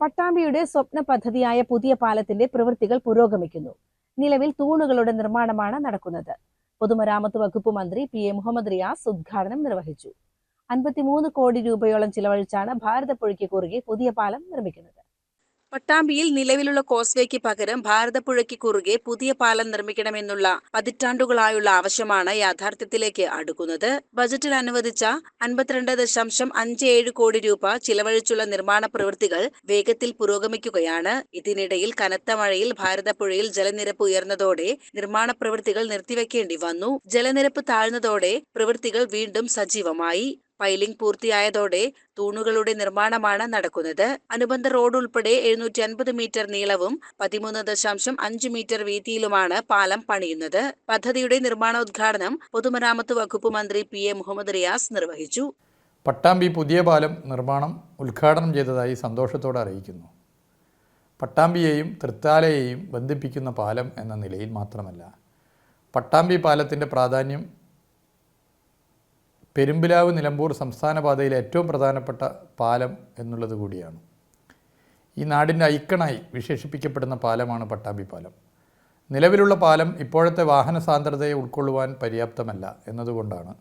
പട്ടാമ്പിയുടെ സ്വപ്ന പദ്ധതിയായ പുതിയ പാലത്തിന്റെ പ്രവൃത്തികൾ പുരോഗമിക്കുന്നു. നിലവിൽ തൂണുകളുടെ നിർമ്മാണമാണ് നടക്കുന്നത്. പൊതുമരാമത്ത് വകുപ്പ് മന്ത്രി പി എ മുഹമ്മദ് റിയാസ് ഉദ്ഘാടനം നിർവഹിച്ചു. അൻപത്തിമൂന്ന് കോടി രൂപയോളം ചിലവഴിച്ചാണ് ഭാരതപ്പുഴയ്ക്ക് കുറുകെ പുതിയ പാലം നിർമ്മിക്കുന്നത്. പട്ടാമ്പിയിൽ നിലവിലുള്ള കോസ്വേക്ക് പകരം ഭാരതപ്പുഴയ്ക്ക് കുറുകെ പുതിയ പാലം നിർമ്മിക്കണമെന്നുള്ള പതിറ്റാണ്ടുകളായുള്ള ആവശ്യമാണ് യാഥാർത്ഥ്യത്തിലേക്ക് അടുക്കുന്നത്. ബജറ്റിൽ അനുവദിച്ച അൻപത്തിരണ്ട് ദശാംശം അഞ്ച് ഏഴ് കോടി രൂപ ചിലവഴിച്ചുള്ള നിർമ്മാണ പ്രവൃത്തികൾ വേഗത്തിൽ പുരോഗമിക്കുകയാണ്. ഇതിനിടയിൽ കനത്ത മഴയിൽ ഭാരതപ്പുഴയിൽ ജലനിരപ്പ് ഉയർന്നതോടെ നിർമ്മാണ പ്രവൃത്തികൾ നിർത്തിവെക്കേണ്ടി വന്നു. ജലനിരപ്പ് താഴ്ന്നതോടെ പ്രവൃത്തികൾ വീണ്ടും സജീവമായി. പൈലിംഗ് പൂർത്തിയായതോടെ തൂണുകളുടെ നിർമ്മാണമാണ് നടക്കുന്നത്. അനുബന്ധ റോഡ് ഉൾപ്പെടെ എഴുന്നൂറ്റി അൻപത് മീറ്റർ നീളവും പതിമൂന്ന് ദശാംശം അഞ്ച് മീറ്റർ വീതിയിലുമാണ് പാലം പണിയുന്നത്. പദ്ധതിയുടെ നിർമ്മാണോദ്ഘാടനം പൊതുമരാമത്ത് വകുപ്പ് മന്ത്രി പി എ മുഹമ്മദ് റിയാസ് നിർവഹിച്ചു. പട്ടാമ്പി പുതിയ പാലം നിർമ്മാണം ഉദ്ഘാടനം ചെയ്തതായി സന്തോഷത്തോടെ അറിയിക്കുന്നു. പട്ടാമ്പിയെയും തൃത്താലയെയും ബന്ധിപ്പിക്കുന്ന പാലം എന്ന നിലയിൽ മാത്രമല്ല പട്ടാമ്പി പാലത്തിന്റെ പ്രാധാന്യം പെരുമ്പിലാവ് നിലമ്പൂർ സംസ്ഥാന പാതയിലെ ഏറ്റവും പ്രധാനപ്പെട്ട പാലം എന്നുള്ളത് കൂടിയാണ്. ഈ നാടിന്റെ ഐക്കണായി വിശേഷിപ്പിക്കപ്പെടുന്ന പാലമാണ് പട്ടാമ്പി പാലം. നിലവിലുള്ള പാലം ഇപ്പോഴത്തെ വാഹന സാന്ദ്രതയെ ഉൾക്കൊള്ളുവാൻ പര്യാപ്തമല്ല എന്നതുകൊണ്ടാണ്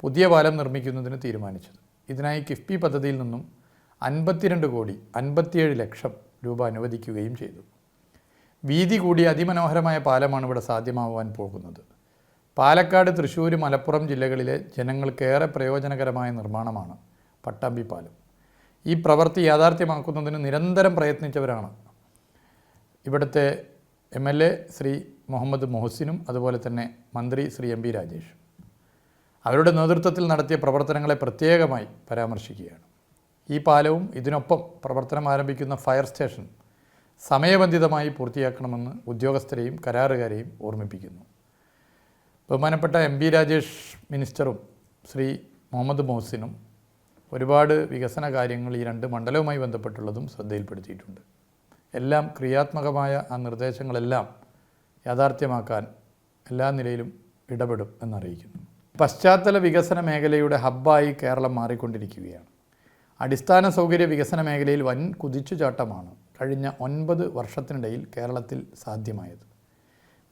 പുതിയ പാലം നിർമ്മിക്കുന്നതിന് തീരുമാനിച്ചത്. ഇതിനായി കിഫ്ബി പദ്ധതിയിൽ നിന്നും അൻപത്തിരണ്ട് കോടി അൻപത്തിയേഴ് ലക്ഷം രൂപ അനുവദിക്കുകയും ചെയ്തു. വീതി കൂടിയ അതിമനോഹരമായ പാലമാണ് ഇവിടെ സാധ്യമാവാൻ പോകുന്നത്. പാലക്കാട് തൃശ്ശൂർ മലപ്പുറം ജില്ലകളിലെ ജനങ്ങൾക്കേറെ പ്രയോജനകരമായ നിർമ്മാണമാണ് പട്ടാമ്പി പാലം. ഈ പ്രവൃത്തി യാഥാർത്ഥ്യമാക്കുന്നതിന് നിരന്തരം പ്രയത്നിച്ചവരാണ്. ഇവിടുത്തെ M L A Shri Muhammad മൊഹസിനും അതുപോലെ തന്നെ മന്ത്രി ശ്രീ എം പി രാജേഷ്. അവരുടെ നേതൃത്വത്തിൽ നടത്തിയ പ്രവർത്തനങ്ങളെ പ്രത്യേകമായി പരാമർശിക്കുകയാണ്. ഈ പാലവും ഇതിനൊപ്പം പ്രവർത്തനം ആരംഭിക്കുന്ന ഫയർ സ്റ്റേഷൻ സമയബന്ധിതമായി പൂർത്തിയാക്കണമെന്ന് ഉദ്യോഗസ്ഥരെയും കരാറുകാരെയും ഓർമ്മിപ്പിക്കുന്നു. ബഹുമാനപ്പെട്ട എം പി രാജേഷ് മിനിസ്റ്ററും ശ്രീ മുഹമ്മദ് മോഹസിനും ഒരുപാട് വികസന കാര്യങ്ങൾ ഈ രണ്ട് മണ്ഡലവുമായി ബന്ധപ്പെട്ടുള്ളതും ശ്രദ്ധയിൽപ്പെടുത്തിയിട്ടുണ്ട്. എല്ലാം ക്രിയാത്മകമായ ആ നിർദ്ദേശങ്ങളെല്ലാം യാഥാർത്ഥ്യമാക്കാൻ എല്ലാ നിലയിലും ഇടപെടും എന്നറിയിക്കുന്നു. പശ്ചാത്തല വികസന മേഖലയുടെ ഹബ്ബായി കേരളം മാറിക്കൊണ്ടിരിക്കുകയാണ്. അടിസ്ഥാന സൗകര്യ വികസന മേഖലയിൽ വൻ കുതിച്ചുചാട്ടമാണ് കഴിഞ്ഞ ഒൻപത് വർഷത്തിനിടയിൽ കേരളത്തിൽ സാധ്യമായത്.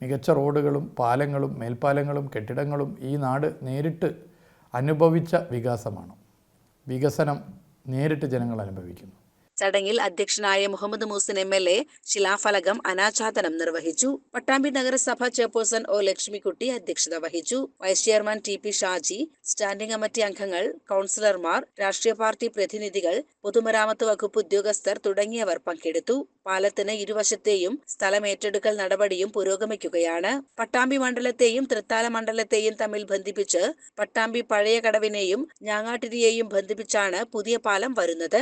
മികച്ച റോഡുകളും പാലങ്ങളും മേൽപ്പാലങ്ങളും കെട്ടിടങ്ങളും ഈ നാട് നേരിട്ട് അനുഭവിച്ച വികാസമാണ്. വികസനം നേരിട്ട് ജനങ്ങൾ അനുഭവിക്കുന്നു. ചടങ്ങിൽ അധ്യക്ഷനായ Muhammad Moosan M L A ശിലാഫലകം അനാച്ഛാദനം നിർവഹിച്ചു. പട്ടാമ്പി നഗരസഭ ചെയർപേഴ്സൺ ഒ ലക്ഷ്മിക്കുട്ടി അധ്യക്ഷത വഹിച്ചു. Vice chairman T P Shaji standing committee അംഗങ്ങൾ കൗൺസിലർമാർ രാഷ്ട്രീയ പാർട്ടി പ്രതിനിധികൾ പൊതുമരാമത്ത് വകുപ്പ് ഉദ്യോഗസ്ഥർ തുടങ്ങിയവർ പങ്കെടുത്തു. പാലത്തിന് ഇരുവശത്തെയും സ്ഥലം ഏറ്റെടുക്കൽ നടപടിയും പുരോഗമിക്കുകയാണ്. പട്ടാമ്പി മണ്ഡലത്തെയും തൃത്താല മണ്ഡലത്തെയും തമ്മിൽ ബന്ധിപ്പിച്ച് പട്ടാമ്പി പഴയ കടവിനെയും ഞാങ്ങാട്ടിരിയെയും ബന്ധിപ്പിച്ചാണ് പുതിയ പാലം വരുന്നത്.